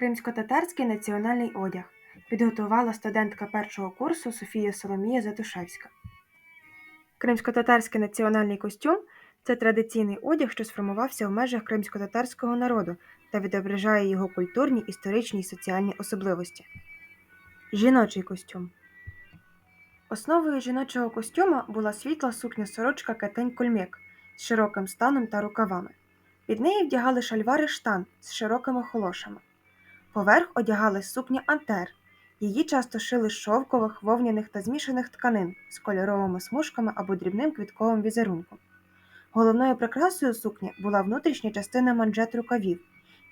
Кримсько-татарський національний одяг підготувала студентка першого курсу Софія Соломія Затушевська. Кримсько-татарський національний костюм це традиційний одяг, що сформувався в межах кримсько-татарського народу та відображає його культурні, історичні і соціальні особливості. Жіночий костюм. Основою жіночого костюма була світла сукня сорочка кетень кольмєк з широким станом та рукавами. Під неї вдягали шальвари штан з широкими холошами. Поверх одягали сукня антер. Її часто шили з шовкових, вовняних та змішаних тканин з кольоровими смужками або дрібним квітковим візерунком. Головною прикрасою сукні була внутрішня частина манжет рукавів.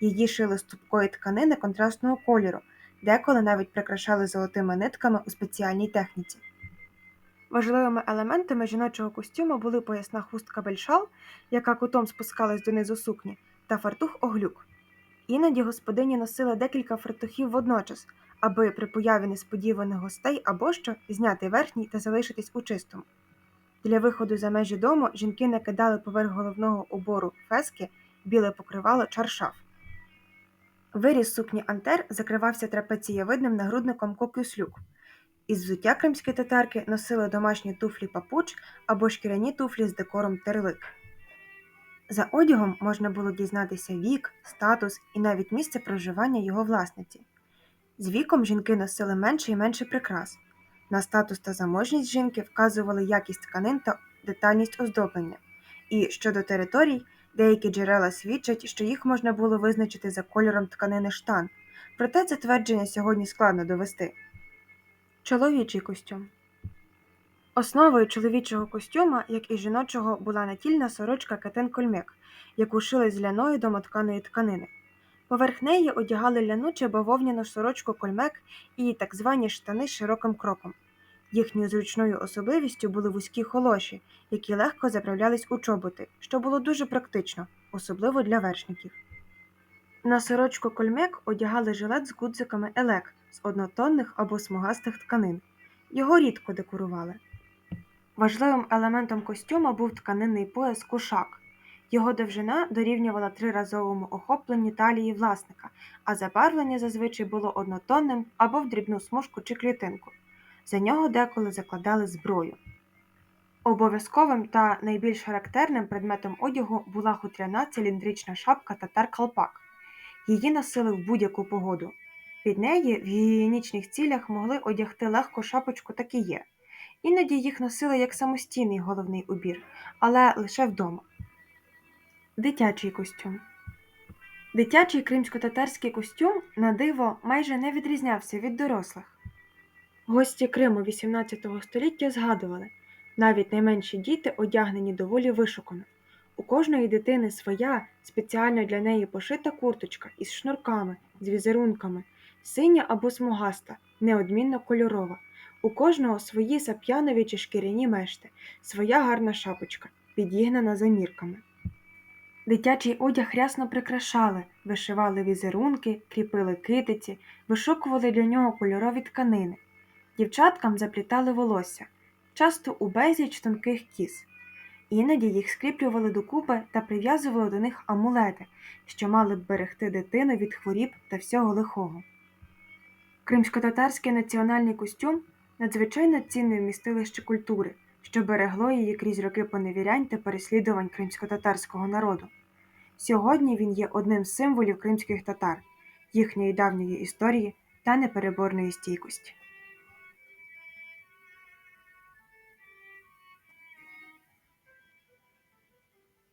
Її шили з тупкої тканини контрастного кольору, деколи навіть прикрашали золотими нитками у спеціальній техніці. Важливими елементами жіночого костюму були поясна хустка бельшал, яка кутом спускалась донизу сукні, та фартух оглюк. Іноді господині носили декілька фартухів водночас, аби при появі несподіваних гостей або що зняти верхній та залишитись у чистому. Для виходу за межі дому жінки накидали поверх головного убору фески біле покривало чаршаф. Виріз сукні антер закривався трапецієвидним нагрудником кокюслюк. Із взуття кримські татарки носили домашні туфлі папуч або шкіряні туфлі з декором терлик. За одягом можна було дізнатися вік, статус і навіть місце проживання його власниці. З віком жінки носили менше і менше прикрас. На статус та заможність жінки вказували якість тканин та детальність оздоблення. І щодо територій, деякі джерела свідчать, що їх можна було визначити за кольором тканини штан, проте це твердження сьогодні складно довести. Чоловічий костюм Основою чоловічого костюма, як і жіночого, була натільна сорочка катен кольмек, яку шили з ляної домотканої тканини. Поверх неї одягали ляну чи бавовняну сорочку кольмек і так звані штани з широким кропом. Їхньою зручною особливістю були вузькі холоші, які легко заправлялись у чоботи, що було дуже практично, особливо для вершників. На сорочку кольмек одягали жилет з гудзиками елек з однотонних або смугастих тканин. Його рідко декорували. Важливим елементом костюма був тканинний пояс кушак. Його довжина дорівнювала триразовому охопленні талії власника, а забарвлення зазвичай було однотонним або в дрібну смужку чи клітинку. За нього деколи закладали зброю. Обов'язковим та найбільш характерним предметом одягу була хутряна циліндрична шапка татар калпак. Її носили в будь-яку погоду. Під неї в гігієнічних цілях могли одягти легко шапочку та кіє. Іноді їх носили як самостійний головний убір, але лише вдома. Дитячий костюм. Дитячий кримсько-татарський костюм на диво майже не відрізнявся від дорослих. Гості Криму XVIII століття згадували, навіть найменші діти одягнені доволі вишукано. У кожної дитини своя спеціально для неї пошита курточка із шнурками, з візерунками, синя або смугаста, неодмінно кольорова. У кожного свої сап'янові чи шкіряні мешти, своя гарна шапочка, підігнана замірками. Дитячий одяг рясно прикрашали, вишивали візерунки, кріпили китиці, вишукували для нього кольорові тканини. Дівчаткам заплітали волосся, часто у безліч тонких кіз. Іноді їх скріплювали докупи та прив'язували до них амулети, що мали б берегти дитину від хворіб та всього лихого. Кримсько-татарський національний костюм надзвичайно цінне вмістилище культури, що берегло її крізь роки поневірянь та переслідувань кримсько-татарського народу. Сьогодні він є одним з символів кримських татар, їхньої давньої історії та непереборної стійкості.